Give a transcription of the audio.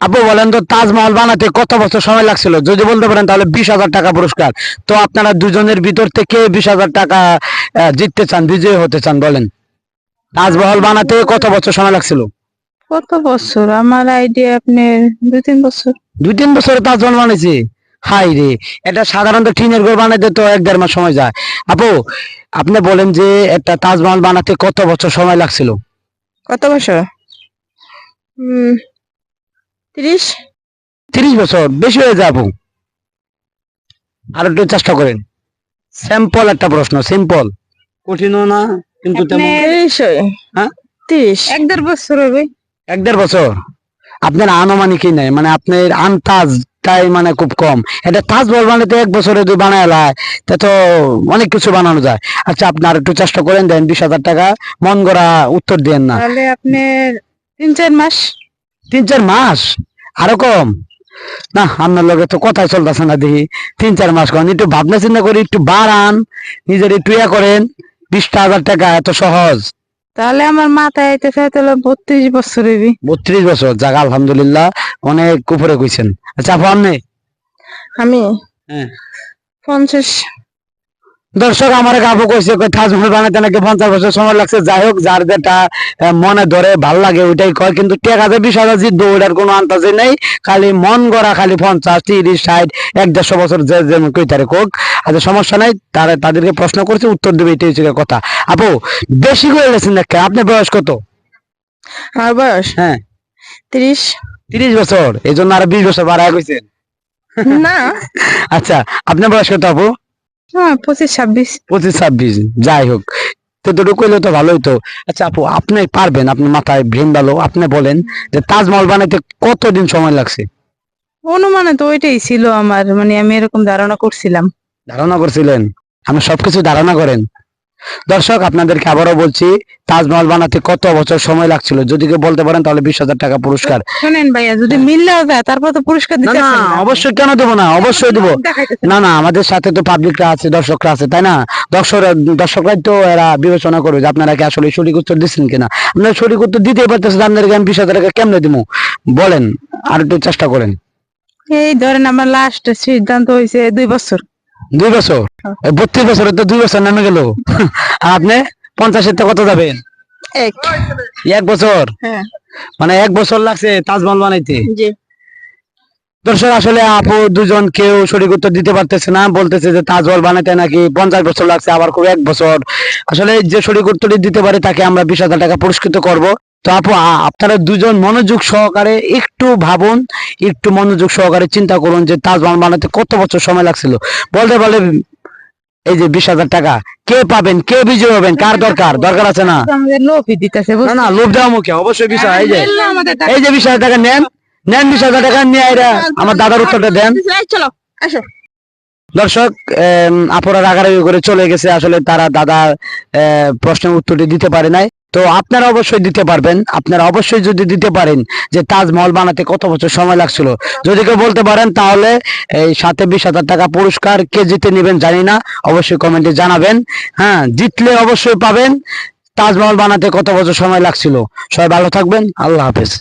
আপু বলেন তো তাজমহল বানাতে কত বছর সময় লাগছিল? যদি বলতে পারেন তাহলে বিশ হাজার টাকা পুরস্কার। তো আপনারা দুজনের ভিতর থেকে বিশ হাজার টাকা জিততে চান বিজয়ী হতে চান বলেন। তাজমহল বানাতে কত বছর সময় লাগছিল? কত বছর? আমার আইডিয়া আপনার দুই তিন বছর। দুই তিন বছরে তাজমহল বানাইছে হাই রে এটা সাধারণত টিনের ঘর বানাইতে তো এক দেড় মাস সময় যায়। আপু আপনি বলেন যে একটা তাজমহল বানাতে কত বছর সময় লাগছিল? কত বছর? হম ত্রিশ? তিরিশ বছর বেশি হয়ে যায় আপু আর একটু চেষ্টা করেন। সিম্পল একটা প্রশ্ন সিম্পল কঠিনও না কিন্তু ত্রিশ হ্যাঁ? এক দেড় বছর হবে। এক দেড় বছর। আপনার আনুমানিকই নাই মানে আপনার আনতাজ তাই মানে খুব কম। এটা তাজমহল বানাতে এক বছরে দুই বানায় লাই তা তো অনেক কিছু বানানো যায়। আচ্ছা আপনি আর একটু চেষ্টা করেন দেন বিশ হাজার টাকা মন গড়া উত্তর দেন না। তাহলে আপনার তিন চার মাস। তিন চার মাস? আরও কম। না আপনার লগে তো কথাই চলতেছে না দেখি। তিন চার মাস কম একটু ভাবনা চিন্তা করি একটু বাড়ান নিজের একটু ইয়া করেন। বিশটা হাজার টাকা এত সহজ। তাহলে আমার মাথায় আইতে চাই তাহলে বত্রিশ বছর হইবি। বত্রিশ বছর যাক আলহামদুলিল্লাহ অনেক উপরে কইছেন। আচ্ছা আপু আপনি? আমি? হ্যাঁ। পঞ্চাশ। দর্শক আমার আপু কইছে কই তাজমহল বানাইতে নাকি পঞ্চাশ বছর সময় লাগছে। যাই হোক যার যেটা মনে ধরে ভালো লাগে ওইটাই কয় কিন্তু টেকা যে বিশ হাজার জিতবো ওইটার কোনো আন্তাজে নেই। খালি মন গড়া খালি পঞ্চাশ তিরিশ ষাট এক দেড়শো বছর যে যেমন কই তারে কোক আচ্ছা সমস্যা নাই তারা তাদেরকে প্রশ্ন করছে উত্তর দেবে এটাই হচ্ছে কথা। আপু বেশি করে গেছেন নাকি আপনি বয়স কত? আমার বয়স? হ্যাঁ। ত্রিশ। তিরিশ বছর এই জন্য আর বিশ বছর বাড়ায় কইছেন। না। আচ্ছা আপনার বয়স কত আপু? হ্যাঁ পঁচিশ ছাব্বিশ। পঁচিশ ছাব্বিশ যাই হোক। তো দুটো কইলে তো ভালোই তো। আচ্ছা আপু আপনি পারবেন আপনার মাথায় ব্রেন ভালো আপনি বলেন যে তাজমহল বানাইতে কতদিন সময় লাগছে? অনুমানে তো ওইটাই ছিল আমার মানে আমি এরকম ধারণা করছিলাম। ধারণা করছিলেন? আপনি সবকিছু ধারণা করেন? দর্শক আপনাদেরকে আবারও বলছি তাজমহল বানাতে কত বছর সময় লাগছিল? যদি কেউ বলতে পারেন তাহলে বিশ হাজার টাকা পুরস্কার। শোনেন ভাইয়া যদি মিললেও যায় তারপর তো পুরস্কার দিতে না অবশ্যই কেন দেবো না? অবশ্যই দেবো। না না আমাদের সাথে তো পাবলিকরা আছে দর্শকরা আছে তাই না? দর্শক দর্শকরাই তো এরা বিবেচনা করবে যে আপনারা কি আসলে সঠিক উত্তর দিচ্ছেন কিনা। আপনারা সঠিক উত্তর দিতেই পারতেছেন আপনাদেরকে আমি বিশ হাজার টাকা কেমনে দিব? বলেন আর একটু চেষ্টা করেন। এই ধরেন আমার লাস্ট সিদ্ধান্ত হয়েছে দুই বছর। দুই বছর? বত্রিশ বছরে তো দুই বছর নামে গেল। আর আপনি পঞ্চাশের তো কত যাবেন? এক। এক বছর? হ্যাঁ। মানে এক বছর লাগছে তাজমহল বানাইতে? দর্শক আসলে আপু দুজন কেউ সঠিক উত্তর দিতে পারতেছে না বলতেছে যে তাজমহল বানাইতে নাকি পঞ্চাশ বছর লাগছে আবার খুব এক বছর। আসলে যে সঠিক উত্তরটি দিতে পারে তাকে আমরা বিশ হাজার টাকা পুরস্কৃত করব। তো আপু আপনারা দুজন মনোযোগ সহকারে একটু ভাবুন, একটু মনোযোগ সহকারে চিন্তা করুন যে তাজমহল বানাতে কত বছর সময় লাগছিল। বলতে পারলে এই যে বিশ হাজার টাকা, কে পাবেন, কে বিজয় হবেন, কার দরকার? দরকার আছে না? না লোভ দেওয়া মুখে, অবশ্যই বিষয় এই যে এই যে বিশ হাজার টাকা নেন নেন বিশ হাজার টাকা, নিয়ে আমার দাদার উত্তরটা দেন। দর্শক আপুরা রাগারাগি করে চলে গেছে, আসলে তারা দাদা প্রশ্নের উত্তরটি দিতে পারে নাই। তো আপনারা অবশ্যই দিতে পারবেন। আপনারা অবশ্যই যদি দিতে পারেন যে তাজমহল বানাতে কত বছর সময় লাগছিল, যদি কেউ বলতে পারেন তাহলে এই সাথে বিশ হাজার টাকা পুরস্কার কে জিতে নেবেন জানি না, অবশ্যই কমেন্টে জানাবেন। হ্যাঁ জিতলে অবশ্যই পাবেন। তাজমহল বানাতে কত বছর সময় লাগছিল। সবাই ভালো থাকবেন, আল্লাহ হাফেজ।